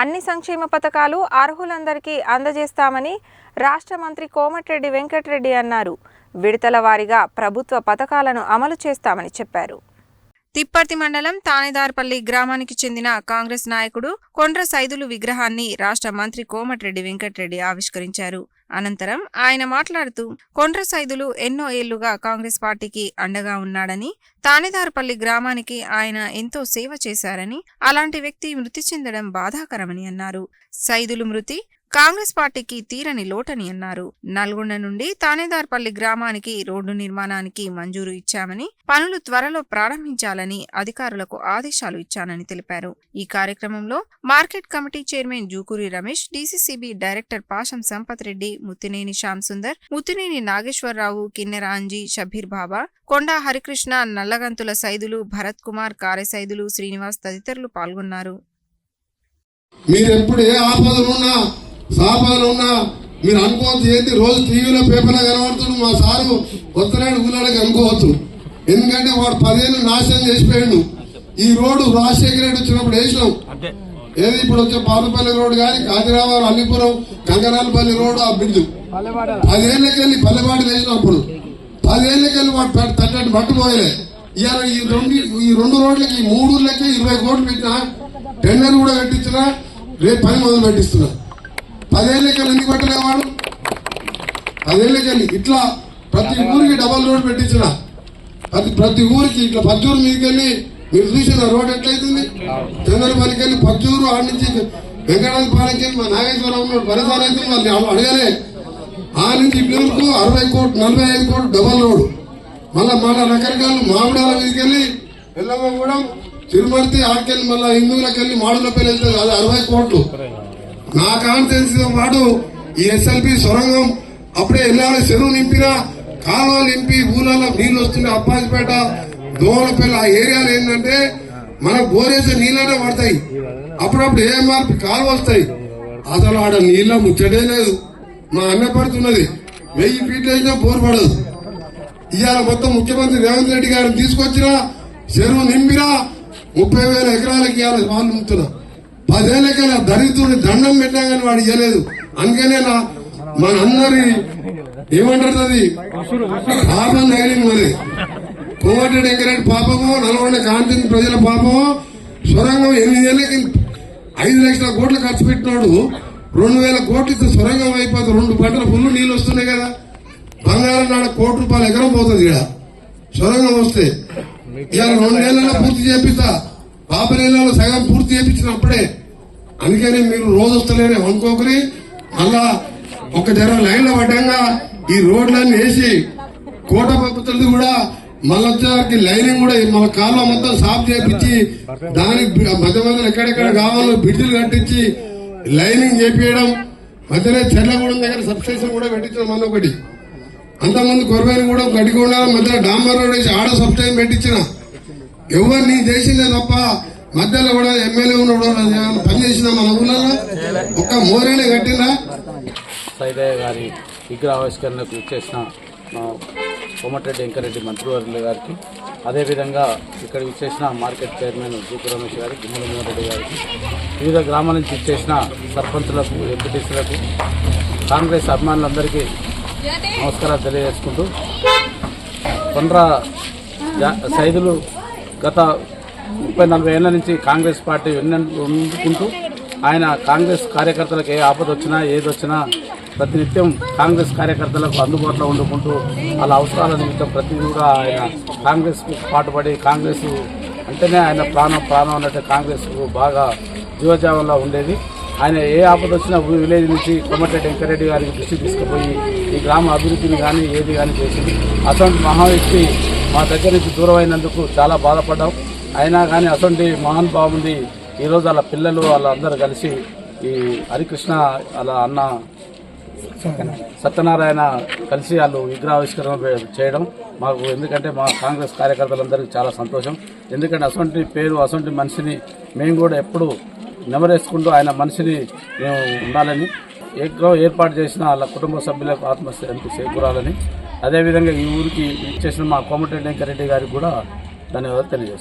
అన్ని సంక్షేమ పథకాలు అర్హులందరికీ అందజేస్తామని రాష్ట్ర మంత్రి కోమటిరెడ్డి వెంకటరెడ్డి అన్నారు. విడతల వారీగా ప్రభుత్వ పథకాలను అమలు చేస్తామని చెప్పారు. తిప్పర్తి మండలం తానేదార్పల్లి గ్రామానికి చెందిన కాంగ్రెస్ నాయకుడు కొండ్ర సైదులు విగ్రహాన్ని రాష్ట్ర మంత్రి కోమటిరెడ్డి వెంకటరెడ్డి ఆవిష్కరించారు. అనంతరం ఆయన మాట్లాడుతూ కొండ్ర సైదులు ఎన్నో ఏళ్ళుగా కాంగ్రెస్ పార్టీకి అండగా ఉన్నాడని తానేదార్పల్లి గ్రామానికి ఆయన ఎంతో సేవ చేశారని అలాంటి వ్యక్తి మృతి చెందడం బాధాకరమని అన్నారు. సైదులు మృతి కాంగ్రెస్ పార్టీకి తీరని లోటని అన్నారు. నల్గొండ నుండి తానేదార్పల్లి గ్రామానికి రోడ్డు నిర్మాణానికి మంజూరు ఇచ్చామని పనులు త్వరలో ప్రారంభించాలని అధికారులకు ఆదేశాలు ఇచ్చానని తెలిపారు. ఈ కార్యక్రమంలో market committee chairman Jukuri Ramesh DCCB director Pasham Sampath Reddy Muthineni Shyam Sundar Muthineni Nageswara Rao Kinnera Anji Shabbir Baba Konda Harikrishna Nallaganthula Saidulu Bharath Kumar Karesaidulu Srinivas తదితరులు పాల్గొన్నారు. మీరు ఎప్పుడు ఏ ఆపదలు సాపదలు ఉన్నా మీరు అనుకోవచ్చు ఏంటి? రోజు టీవీలో పేపర్లో కనబడుతుంది మా సారు వస్తున్నాడు ఊళ్ళకి అనుకోవచ్చు ఎందుకంటే వాడు పదిహేను నాశనం చేసిపోయాడు. ఈ రోడ్డు రాజశేఖర రెడ్డి వచ్చినప్పుడు వేసినాం. ఏది ఇప్పుడు వచ్చే పాలపల్లి రోడ్డు కానీ కాకిరాబాద్ అల్లిపురం కంకరాలపల్లి రోడ్డు ఆ బ్రిడ్జ్. పదేళ్ళకెళ్ళి పల్లెపాటి వేసినప్పుడు పదేళ్ళకెళ్ళి వాడు పెద్ద- తట్టటి పట్టుపోయలే ఇవాళ ఈ రెండు ఈ రెండు రోడ్లకి ఈ మూడు ఊర్లకి ఇరవై కోట్లు పెట్టినా టెండర్ కూడా కట్టించినా రేపు పని మొదలు పెట్టిస్తున్నా పదేళ్ళకెళ్ళి ఎందుకు పెట్టలే వాడు పదేళ్ళకెళ్ళి ఇట్లా ప్రతి ఊరికి డబల్ రోడ్ పెట్టించిన. ప్రతి ప్రతి ఊరికి ఇట్లా పచ్చూరు మీదకెళ్ళి మీరు చూసిన రోడ్ ఎట్లయితుంది? చంద్రపల్లికి వెళ్ళి పచ్చూరు ఆడ నుంచి వెంకటాద్రి పాలకి మా నాగేశ్వరం ఉన్నాడు. అయితే వాళ్ళు అడగలే. ఆ నుంచి పిలుపుకు అరవై కోట్లు నలభై ఐదు కోట్లు డబల్ రోడ్ మళ్ళీ మళ్ళీ రకరకాల మామిడాల మీదకెళ్ళి వెళ్ళమ్మ కూడా తిరుమలకి ఆడికెళ్ళి మళ్ళీ హిందువులకు వెళ్ళి మాడులపల్లి వెళ్తుంది అది అరవై కోట్లు. నా కాన్ఫిడెన్స్ వాడు ఈ ఎస్ఎల్పి సొరంగం అప్పుడే వెళ్ళాలి చెరువు నింపినా కాలువ నింపి ఊళ్ళలో నీళ్ళు వస్తున్నాయి అబ్బాయిపేట దోమలపల్లి ఆ ఏరియాలు ఏంటంటే మనకు బోరేసే నీళ్ళనే పడతాయి. అప్పుడప్పుడు ఏఎంఆర్పి కాలువ వస్తాయి. అసలు ఆడ నీళ్ళ ముచ్చటే లేదు. మా అన్న పడుతున్నది. వెయ్యి ఫీట్లు వేసినా బోర్ పడదు. ఇవాళ మొత్తం ముఖ్యమంత్రి రేవంత్ రెడ్డి గారిని తీసుకొచ్చినా చెరువు నింపినా ముప్పై వేల ఎకరాలకి ఇవాళ వాళ్ళు నింపుతున్నా పదేళ్ళకైనా దరిద్రుని దండం పెట్టా కానీ వాడు ఇవ్వలేదు అందుకనే నా మనందరి ఏమంటారు అది పాపం తగిలింది మరి. కోమటిరెడ్డి వెంకరెడ్డి పాపము నల్గొండ కాంతిని ప్రజల పాపము సొరంగం ఎనిమిదేళ్ళకి ఐదు లక్షల కోట్లు ఖర్చు పెట్టినోడు రెండు వేల కోట్లతో సొరంగం అయిపోతే రెండు పంటల ఫుల్ నీళ్ళు వస్తున్నాయి కదా. బంగారం నాడ కోటి రూపాయలు ఎకరం పోతుంది ఇక్కడ సొరంగం వస్తే. ఇవాళ రెండేళ్ళలో పూర్తి చేపిస్తా. పాప సగం పూర్తి చేపించినప్పుడే అందుకని మీరు రోజు వస్తలేరే అనుకోకరి మళ్ళా ఒక జర లైన్లో పడ్డంగా ఈ రోడ్లన్నీ వేసి కోట పద్ధతులది కూడా మళ్ళొచ్చేసరికి లైనింగ్ కూడా మన కాళ్ళ మొత్తం సాఫ్ చేపించి దానికి మధ్య మధ్యలో ఎక్కడెక్కడ కావాలో బ్రిడ్జిలు కట్టించి లైనింగ్ చేపించడం మధ్యలో చెర్లగూడెం దగ్గర సబ్స్టేషన్ కూడా పెట్టించడం మన ఒకటి. అంతకుముందు కొరవేరు కూడా గడికొండ మధ్యలో డాంబర్ రోడ్ వేసి ఆడ సబ్స్టేషన్ పెట్టించిన. ఎవరిని దేశంలో చేసిందే తప్ప మధ్యలో కూడా ఎమ్మెల్యే ఉన్నాడు పనిచేసిన చేసిన మన ఊళ్ళలో ఒక్క మోరేనే కట్టినా సైదయ్య గారి విగ్రహావిష్కరణకు ఇచ్చేసిన కోమటిరెడ్డి వెంకరెడ్డి మంత్రివర్యులు గారికి అదేవిధంగా ఇక్కడ ఇచ్చేసిన మార్కెట్ చైర్మన్ జూపు రమేష్ గారికి గుమ్మల మోహన్ గారికి వివిధ గ్రామాల నుంచి ఇచ్చేసిన సర్పంచులకు ఎంపీటీసీలకు కాంగ్రెస్ అభిమానులందరికీ నమస్కారాలు తెలియజేసుకుంటూ కొండ్ర జా- సైదులు గత ముప్పై నలభై ఏళ్ళ నుంచి కాంగ్రెస్ పార్టీ ఉండుకుంటూ ఆయన కాంగ్రెస్ కార్యకర్తలకు ఏ ఆపద వచ్చినా ఏది వచ్చినా ప్రతినిత్యం కాంగ్రెస్ కార్యకర్తలకు అందుబాటులో ఉండుకుంటూ వాళ్ళ అవసరాల నిమిత్తం ప్రతిదీ కూడా ఆయన కాంగ్రెస్కు పాటుపడి కాంగ్రెస్ అంటేనే ఆయన ప్రాణం ప్రాణం అన్నట్టు కాంగ్రెస్ బాగా జీవజావంలో ఉండేది. ఆయన ఏ ఆపద వచ్చినా విలేజ్ నుంచి కొమ్మటిరెడ్డి వెంకరెడ్డి గారికి దృష్టి తీసుకుపోయి ఈ గ్రామ అభివృద్ధిని కానీ ఏది కానీ చేసింది. అటువంటి మహావ్యక్తి మా దగ్గర నుంచి దూరం అయినందుకు చాలా బాధపడ్డాం. అయినా కానీ అటువంటి మహానుభావుని ఈరోజు వాళ్ళ పిల్లలు వాళ్ళందరూ కలిసి ఈ హరికృష్ణ వాళ్ళ అన్న సత్యనారాయణ కలిసి వాళ్ళు విగ్రహావిష్కరణ చేయడం మాకు ఎందుకంటే మా కాంగ్రెస్ కార్యకర్తలందరికీ చాలా సంతోషం. ఎందుకంటే అసొంటి పేరు అసొంటి మనిషిని మేము కూడా ఎప్పుడు నెమరేసుకుంటూ ఆయన మనిషిని మేము ఉండాలని ఏ ఏర్పాటు చేసిన వాళ్ళ కుటుంబ సభ్యులకు ఆత్మహత్య చేకూరాలని అదేవిధంగా ఈ ఊరికి చేసిన మా కోమటిరెడ్డి వెంకరెడ్డి గారికి కూడా ధన్యవాదాలు తెలియజేస్తాను